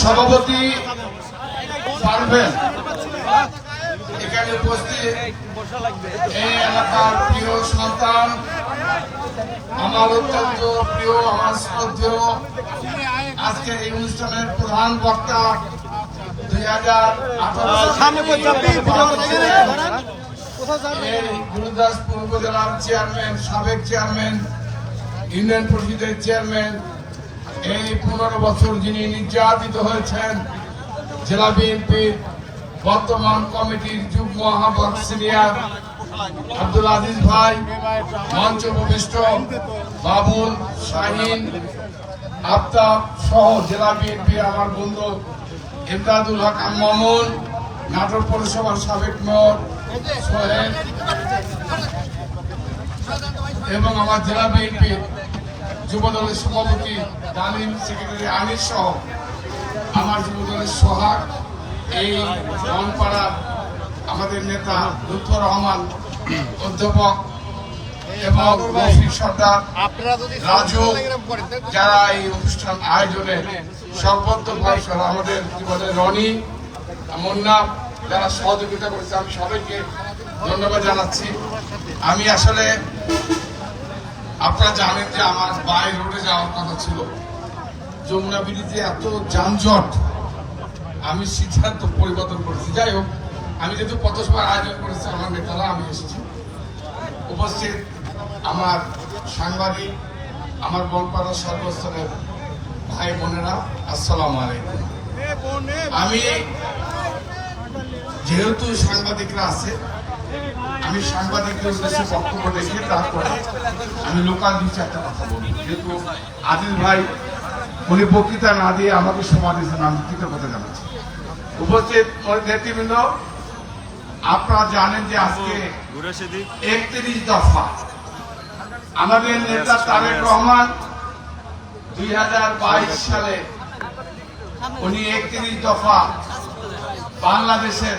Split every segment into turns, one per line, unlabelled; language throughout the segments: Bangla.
সভাপতি পারবেন। এখানে উপস্থিত এই এলাকার প্রিয় সন্তান, আমার অত্যন্ত প্রিয় আমার শ্রদ্ধেয় আজকের এই অনুষ্ঠানের প্রধান বক্তা দুই হাজার এই গুরুদাসপুর উপজেলার চেয়ারম্যান সাবেক চেয়ারম্যান ইউনিয়ন পরিষদের চেয়ারম্যান এই পনেরো বছর যিনি নির্যাতিত হয়েছেন জেলা বিএনপির বর্তমান কমিটির যুগ্ম আহ্বায়ক সিনিয়র আব্দুল আজিজ ভাই মঞ্চ উপবিষ্ট বাবুল শাহিন আফতাব সহ জেলা বিএনপির আমার বন্ধু ইমদাদুল হক মামুন নাটোর পৌরসভার সাবেক মেয়র এবং আমার জেলা বিএনপির যুবদলের সভাপতি তালিম সেক্রেটারি আনিস সহ আমার যুবদলের সোহাগ, এই মনপাড়ার আমাদের নেতা লুৎফর রহমান, অধ্যাপক এবং সর্দার, রাজু, যারা এই অনুষ্ঠান আয়োজনে সর্বত্র আমাদের বলে রনি, মুন্না যারা সহযোগিতা করেছে, আমি সবাইকে ধন্যবাদ জানাচ্ছি। আমি আসলে, আপনারা জানেন যে আমার বাই রোডে যাওয়ার কথা ছিল। যমুনা ব্রিজে এত যানজট, আমি সিদ্ধান্ত পরিবর্তন করেছি। যাই হোক, আমি যেহেতু পথসভার আয়োজন করেছি, আমার নেতারা, আমি এসেছি। উপস্থিত আমার সাংবাদিক, আমার বনপাড়া সর্বস্তরের ভাই বোনেরা, আসসালামু আলাইকুম। আমি যেহেতু সাংবাদিকরা আছে, আমি সাংবাদিকদের উদ্দেশ্যে বক্তব্য রেখে তারপরে আমি লোকাল দু চারটা কথা বলি যেহেতু আদিল ভাই, উনি বক্তৃতা না দিয়ে আমাকে সময় দিয়েছেন আমি কৃতজ্ঞতা জানাচ্ছি। উপস্থিত নেতৃবৃন্দ আপনারা জানেন যে আজকে একত্রিশ দফা। আমাদের নেতা তারেক রহমান দুই হাজার বাইশ সালে উনি একত্রিশ দফা বাংলাদেশের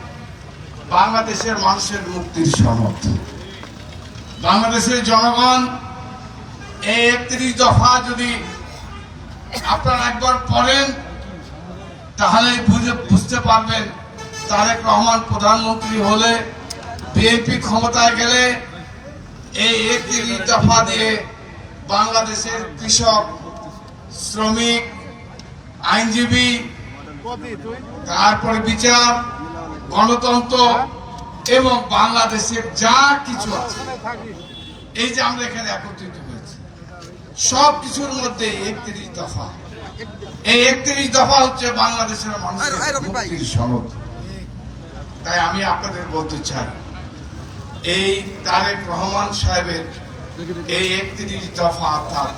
বাংলাদেশের মানুষের মুক্তির সনদ। বাংলাদেশের জনগণ এই একত্রিশ দফা যদি আপনারা একবার পড়েন তাহলে বুঝে, বুঝতে পারবেন তারেক রহমান প্রধানমন্ত্রী হলে বিএনপি ক্ষমতায় গেলে এই একত্রিশ দফা দিয়ে বাংলাদেশের কৃষক, শ্রমিক, আইনজীবী, তারপরে বিচার গণতন্ত্র এবং বাংলাদেশের যা কিছু আছে এই যে আমরা এখানে একত্রিত হয়েছি সব কিছুর মধ্যে একত্রিশ দফা। এই একত্রিশ দফা হচ্ছে বাংলাদেশের মানুষের সনদ। তাই আমি আপনাদের বলতে চাই এই তারেক রহমান সাহেবের এই একত্রিশ দফা অর্থাৎ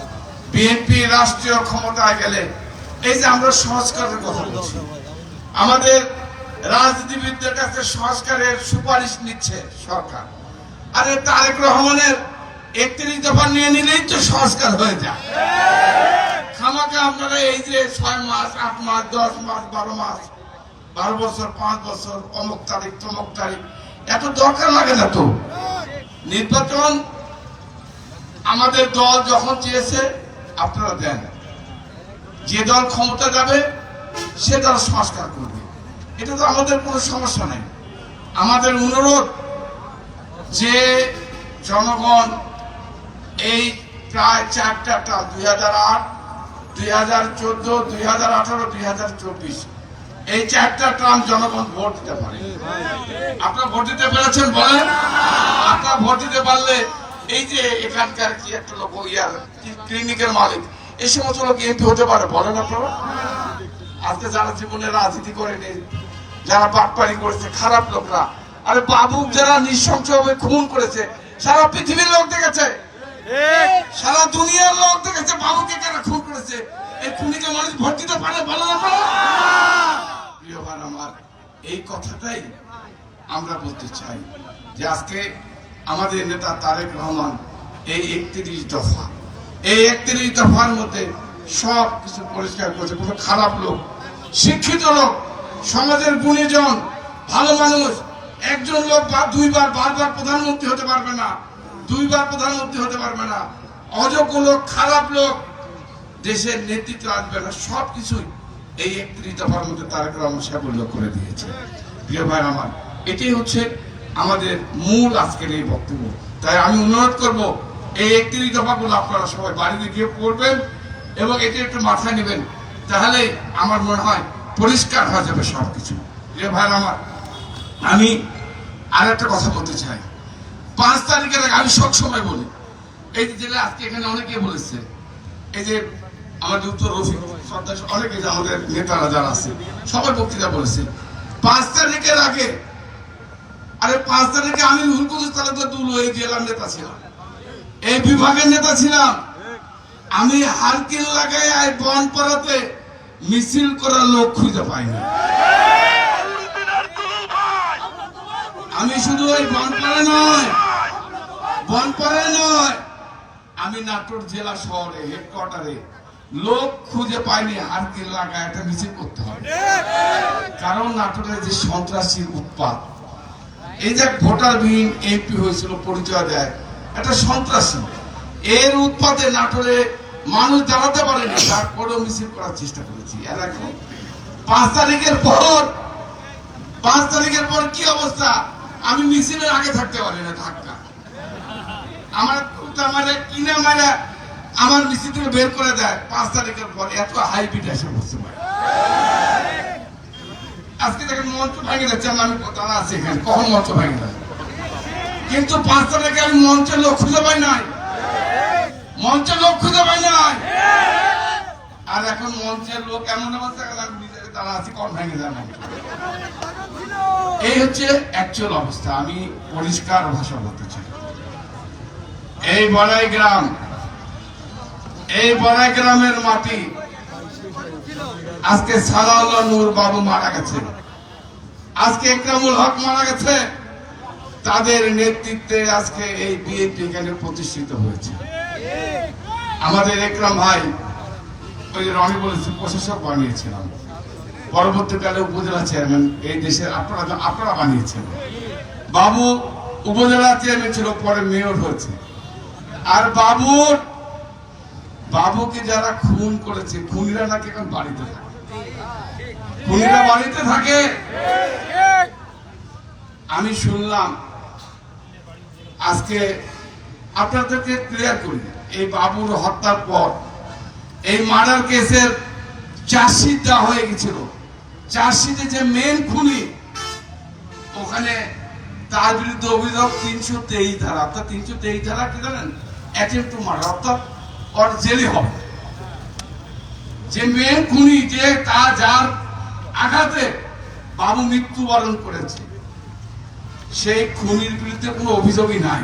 বিএনপি রাষ্ট্রীয় ক্ষমতায় গেলে এই যে আমরা সংস্কারের কথা বলছি আমাদের রাজনীতিবিদদের কাছে সংস্কারের সুপারিশ নিচ্ছে সরকার। আরে তারেক রহমানের একত্রিশ দফা নিয়ে নিলেই তো সংস্কার হয়ে যায়। খামাকে আপনারা এই যে ছয় মাস, আট মাস, দশ মাস, বারো মাস, বারো বছর, পাঁচ বছর, অমুক তারিখ, তমুক তারিখ, এত দরকার লাগে না তো? নির্বাচন আমাদের দল যখন চেয়েছে, আপনারা দেন। যে দল ক্ষমতা যাবে, সে দল সংস্কার করবে। এটা তো আমাদের কোনো সমস্যা নেই। আমাদের অনুরোধ যে জনগণ এই প্রায় চারটা দুই হাজার আট, দুই হাজার চোদ্দ, দুই হাজার আঠারো, দুই হাজার চব্বিশ, এই চারটা ট্রাম জনগণ ভোট দিতে পারে। আপনার ভোট দিতে পেরেছেন বলেন? আপনার ভোট দিতে পারলে এই যে এখানকার কি একটা লোক, ইয়ার ক্লিনিকের মালিক, এই সমস্ত লোক এমপি হতে পারে, বলেন আপনারা? আজকে যারা জীবনে রাজনীতি করেনি যারা বাটপাড়ি করেছে, খারাপ লোকরা। আরে বাবু, যারা নৃশংসভাবে খুন করেছে, সারা পৃথিবীর লোক দেখেছে। সারা দুনিয়ার লোক দেখেছে বাবুকে কেন খুন করেছে। এই খুনিকে মানুষ ভোট দিতে পারে, বলো না আমার, এই কথাটাই আমরা বলতে চাই যে আজকে আমাদের নেতা তারেক রহমান এই একত্রিশ দফা, এই একত্রিশ দফার মধ্যে সব কিছু পরিষ্কার করেছে। খারাপ লোক, শিক্ষিত লোক সমাজের গুণীজন, ভালো মানুষ। একজন লোক বা দুইবার, বারবার প্রধানমন্ত্রী হতে পারবে না। দুইবার প্রধানমন্ত্রী হতে পারবে না। অযোগ্য লোক, খারাপ লোক, দেশের নেতৃত্ব আসবে না। সব কিছুই এই একত্রিশ দফার মধ্যে তারেক রহমান সাহেব উল্লেখ করে দিয়েছে। প্রিয় ভাই আমার, এটাই হচ্ছে আমাদের মূল আজকের এই বক্তব্য। তাই আমি অনুরোধ করব, এই একত্রিশ দফাগুলো আপনারা সবাই বাড়িতে গিয়ে পড়বেন এবং এটি একটু মাথায় নেবেন। তাহলে আমার মনে হয় পরিষ্কার হয়ে যাবে সব কিছু প্রিয় ভাই আমার, আমি আর একটা কথা বলতে চাই। পাঁচ তারিখের আগে আমি সবসময় বলি, এই যে যেটা আজকে এখানে অনেকে বলেছে, এই যে আমাদের উত্তর রফিক সর্দার অনেকে আমাদের নেতারা যারা আছে, সবাই বক্তৃতা বলেছে। পাঁচ তারিখের আগে, আরে পাঁচ তারিখে আমি হুলকুদুস তালুকদার দুল এই জেলার নেতা ছিলাম। এই বিভাগের নেতা ছিলাম। আমি হারকিল লাগাই বন পাড়াতে মিছিল করার লোক খুঁজে পাইনি আমি শুধু ওই বনপাড়া নয় বনপাড়ায় নয়, আমি নাটোর জেলা শহরে হেডকোয়ার্টারে লোক খুঁজে পাইনি হারকিল লাগায় একটা মিছিল করতে হবে। কারণ নাটোরের যে সন্ত্রাসীর উৎপাত, এই যে ভোটারবিহীন এমপি হয়েছিল, পরিচয় দেয়, একটা সন্ত্রাসী। এর উৎপাতে নাটোরে মানুষ দাঁড়াতে পারেনি তারপরেও মিছিল করার চেষ্টা করেছি। এখন পাঁচ তারিখের পর, পাঁচ তারিখের পর কি অবস্থা? আমি মিছিলের আগে থাকতে পারি না ধাক্কা। আমার আমার কিনে মারা, আমার মিছিল থেকে বের করে দেয়। পাঁচ তারিখের পর এত হাই বিট এসে বসতে পারে আজকে দেখেন মঞ্চ ভেঙে যাচ্ছে, আমি তারা আছে? এখানে কখন মঞ্চ ভেঙে কিন্তু পাঁচ তারিখে আমি মঞ্চের লোক খুঁজে পাই নাই। মঞ্চের লোক খুঁজে পাই নাই। আর এখন মঞ্চের লোক এমন অবস্থা তারা আছি ভেঙে যায় এই হচ্ছে অ্যাকচুয়াল অবস্থা, আমি পরিষ্কার ভাষা বলতে চাই। এই বড়াই গ্রাম, এই বড়াই গ্রামের মাটি, আজকে সালাউল্লাহ নূর বাবু মারা গেছে। আজকে একরামুল হক মারা গেছে। তাদের নেতৃত্বে আজকে এই বিএনপি এখানে প্রতিষ্ঠিত হয়েছে। আমাদের একরাম ভাই, ওই রনি বলেছে, প্রশাসক বানিয়েছিলাম। পরবর্তীকালে উপজেলা চেয়ারম্যান এই দেশের আপনারা আপনারা বানিয়েছেন। বাবু উপজেলা চেয়ারম্যান ছিল, পরে মেয়র হয়েছে। আর বাবুর বাবুকে যারা খুন করেছে, খুনিরা নাকি এখন বাড়িতে থাকে। খুনিরা বাড়িতে থাকে। আমি শুনলাম, আজকে আপনাদেরকে ক্লিয়ার করি। এই বাবুর হত্যার পর এই মার্ডার কেসের চার্জশিট দেওয়া হয়ে গেছিল। চার্জশিটে যে মেন খুনি, ওখানে তার বিরুদ্ধে অভিযোগ তিনশো তেইশ ধারা। অর্থাৎ তিনশো তেইশ ধারা কি জানেন? অ্যাটেম্প টু মার্ডার অর্থাৎ ওর জেলে হবে। যে মেন খুনি, যে তা যার আঘাতে বাবু মৃত্যুবরণ করেছে, সেই খুনির বিরুদ্ধে কোনো অভিযোগই নাই।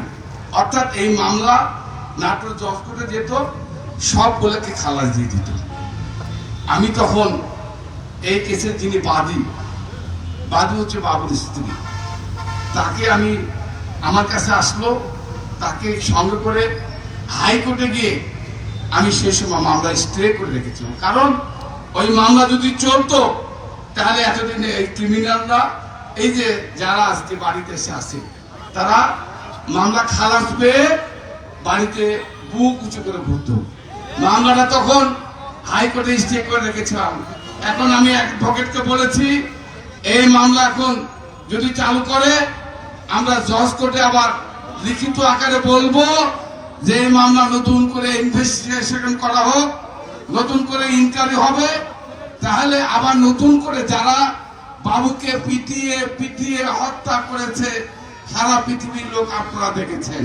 অর্থাৎ এই মামলা নাটোর জজ করে যেত, সবগুলোকে খালাস দিয়ে দিত। আমি তখন এই কেসের যিনি বাদী বাদী হচ্ছে বাবুর স্ত্রী। তাকে আমি, আমার কাছে আসলো, তাকে সঙ্গে করে হাইকোর্টে গিয়ে আমি সেই সময় মামলা স্টে করে রেখেছিলাম। কারণ ওই মামলা যদি চলতো, তাহলে এতদিন এই ক্রিমিনালরা এই যে যারা আজকে বাড়িতে এসে আসে তারা মামলা খালাস পেয়ে বাড়িতে বুক উঁচু করে ঘুরতো। মামলাটা তখন হাইকোর্টে স্টে করে রেখেছিলাম। এখন আমি অ্যাডভোকেটকে বলেছি, এই মামলা এখন যদি চালু করে, আমরা জজ কোর্টে আবার লিখিত আকারে বলব যে এই মামলা নতুন করে ইনভেস্টিগেশন করা হোক, নতুন করে ইনকোয়ারি হবে, তাহলে আবার নতুন করে যারা বাবুকে পিটিয়ে পিটিয়ে হত্যা করেছে সারা পৃথিবীর লোক আপনারা দেখেছেন।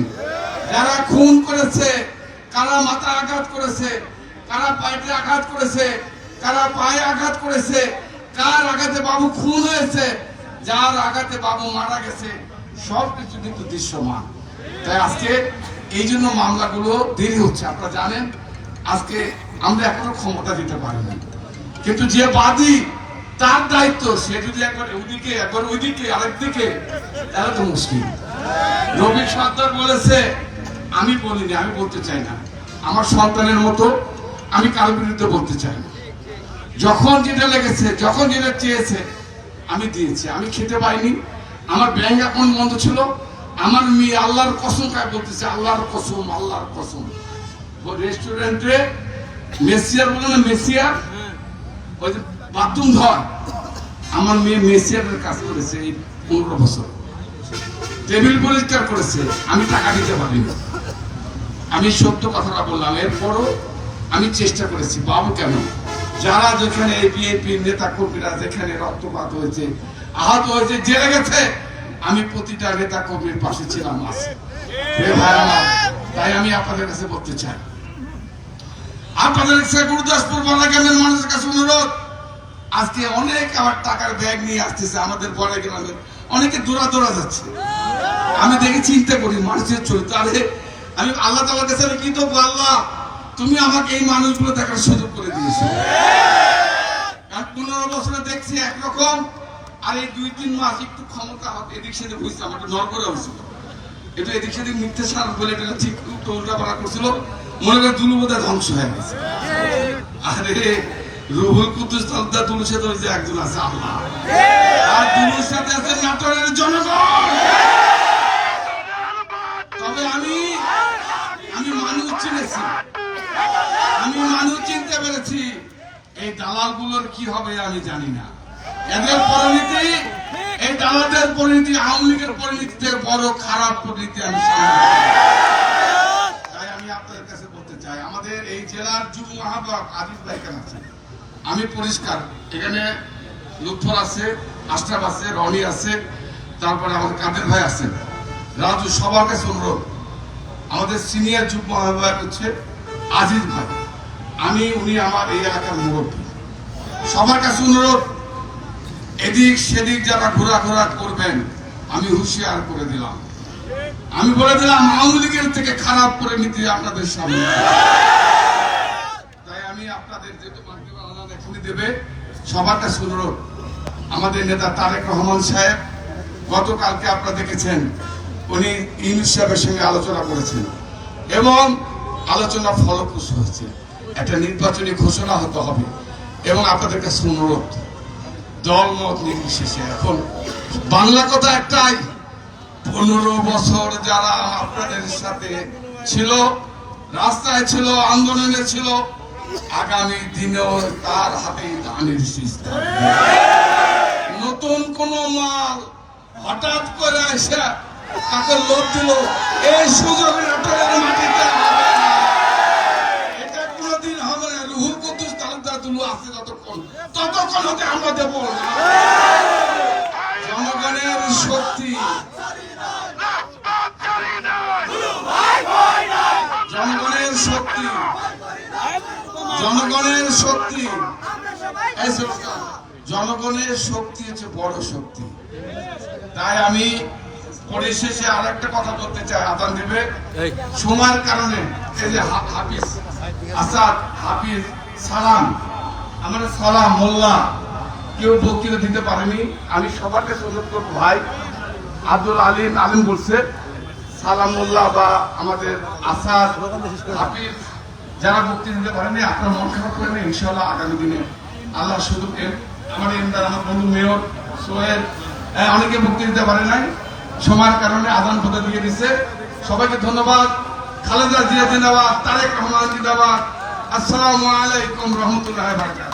যারা খুন করেছে, কারা মাথা আঘাত করেছে, কারা পায়েতে আঘাত করেছে, কারা পায়ে আঘাত করেছে, কার আঘাতে বাবু খুন হয়েছে, যার আঘাতে বাবু মারা গেছে, সব কিছু কিন্তু দৃশ্যমান। তাই আজকে এই জন্য মামলাগুলো দেরি হচ্ছে, আপনারা জানেন। আজকে আমরা এখনও ক্ষমতা দিতে পারিনি। কিন্তু যে বাদী তার দায়িত্ব সে যদি একবার ওইদিকে একবার ওইদিকে আরেকদিকে তাহলে তো মুশকিল। রবি সর্দার বলেছে আমি বলিনি আমি বলতে চাই না। আমার সন্তানের মতো আমি কারোর বিরুদ্ধে বলতে চাই না। যখন যেটা লেগেছে যখন যেটা চেয়েছে আমি দিয়েছি। আমি খেতে পাইনি। আমার ব্যাংক অ্যাকাউন্ট বন্ধ ছিল। আমার মেয়ে আল্লাহর কসম খায় বলতেছে আল্লাহর কসম আল্লাহর কসম। রেস্টুরেন্টে মেসিয়ার বলে না মেসিয়ার? ওই যে বাথরুম ধর আমার মেয়ে মেসিয়ারের কাজ করেছে এই পনেরো বছর। টেবিল পরিষ্কার করেছে, আমি টাকা দিতে পারিনি। আমি সত্য কথাটা বললাম, এরপরও আমি চেষ্টা করেছি, বাবু কেন? যারা যেখানে বিএনপি নেতা কর্মীরা যেখানে রক্তপাত হয়েছে, আহত হয়েছে, জেলে গেছে, আমি প্রতিটা নেতা কর্মীর পাশে ছিলাম তাই আমি আপনাদের কাছে বলতে চাই। আপনাদের কাছে গুরুদাসপুর বলা গ্রামের মানুষের কাছে অনুরোধ আজকে অনেক আমার টাকার ব্যাগ নিয়ে আসতেছে, আমাদের বড় গ্রামের অনেকে দৌড়া দৌড়া যাচ্ছে। আমি দেখে চিন্তা করি, মানুষের চরিত্র। আরে, আমি আল্লাহ তালার কাছে আমি কৃতজ্ঞ, আল্লাহ, তুমি আমাকে এই মানুষগুলো দেখার সুযোগ করে দিয়েছ। পনেরো বছরে দেখছি একরকম, আর এই দুই তিন মাস একটু ক্ষমতা হাত এদিক সেদিক হয়েছে আমার নড়বড়ে হয়েছিল এটা এদিক সেদিক মিথ্যে সার বলে এটা ঠিক উল্টা পারা করছিল। মনে করে দুলুবোধা ধ্বংস হয়ে গেছে। আরে রুহুল কুদ্দুস তালুকদার দুলুর সাথে ওই একজন আছে আল্লাহ। আর দুলুর সাথে আছে নাটোরের জনগণ। তবে আমি আমি মানুষ চিনেছি। আমি মানুষ চিনতে পেরেছি, এই দালালগুলোর কি হবে আমি জানি না। এদের পরিণতি, এই দালালদের পরিণতি, আওয়ামী লীগের পরিণতিতে বড় খারাপ পরিণতি আমি তাই আমি আপনাদের কাছে বলতে চাই, আমাদের এই জেলার যুব মহাবাক আজিজ ভাই কেন আছে? আমি পরিষ্কার। এখানে লুৎফর আছে, আশরাফ আছে, রনি আছে, তারপরে আমাদের কাদের ভাই আছেন রাজু, সবার কাছে অনুরোধ। আমাদের সিনিয়র যুব মহাবাক হচ্ছে আজিজ ভাই। আমি, উনি আমার এই এলাকার মুরব্বী। সবার কাছে অনুরোধ, এদিক সেদিক যারা ঘোরাঘোরা করবেন, আমি হুঁশিয়ার করে দিলাম। আমি বলে দিলাম, আওয়ামী লীগের থেকে খারাপ করে নিতে আপনাদের সামনে তাই আমি আপনাদের যেহেতু মাননীয় আলাদা এখানে দেবে, সবার কাছে অনুরোধ। আমাদের নেতা তারেক রহমান সাহেব, গতকালকে আপনারা দেখেছেন, উনি ইউনুস সাহেবের সঙ্গে আলোচনা করেছেন এবং আলোচনা ফলপ্রসূ হয়েছে। একটা নির্বাচনী ঘোষণা হতে হবে এবং আপনাদের কাছে অনুরোধ, দল মত নির্বিশেষে। এখন বাংলা কথা একটাই, পনেরো বছর যারা আপনাদের সাথে ছিল, রাস্তায় ছিল, আন্দোলনে ছিল আগামী দিনেও তার হাতে ধানের নতুন কোন মাল হঠাৎ করে এসে তাকে লোভ দিল। এই সুযোগ নাটোরের মাটিতে ততক্ষণ হতে আমরা দেবো জনগণের শক্তি জনগণের শক্তি জনগণের শক্তি। জনগণের শক্তি হচ্ছে বড় শক্তি। তাই আমি পরিশেষে আর একটা কথা বলতে চাই আদান দেবে। সময়ের কারণে এই যে হাফিজ আসাদ হাফিজ সালাম। আমার সালাম মোল্লা। কেউ বক্তৃতা দিতে পারেনি। আমি সবার কাছে অনুরোধ করব ভাই আব্দুল আলিম আলিম বলছে সালাম মোল্লা বা আমাদের আসাদ হাফিজ যারা বক্তৃতা দিতে পারেনি আপনার মন খারাপ করেন ইনশাল্লাহ আগামী দিনে আল্লাহ শুধু আমার ইন্দার আমার বন্ধু মেয়র সোয়েল হ্যাঁ, অনেকে বক্তৃতা দিতে পারে নাই। সময়ের কারণে আদান পদে দিয়ে দিচ্ছে সবাইকে ধন্যবাদ। খালেদা জিয়া জিন্দাবাদ তারেক রহমান জিন্দাবাদ। আসসালামু আলাইকুম রহমতুল্লাহ বারকাত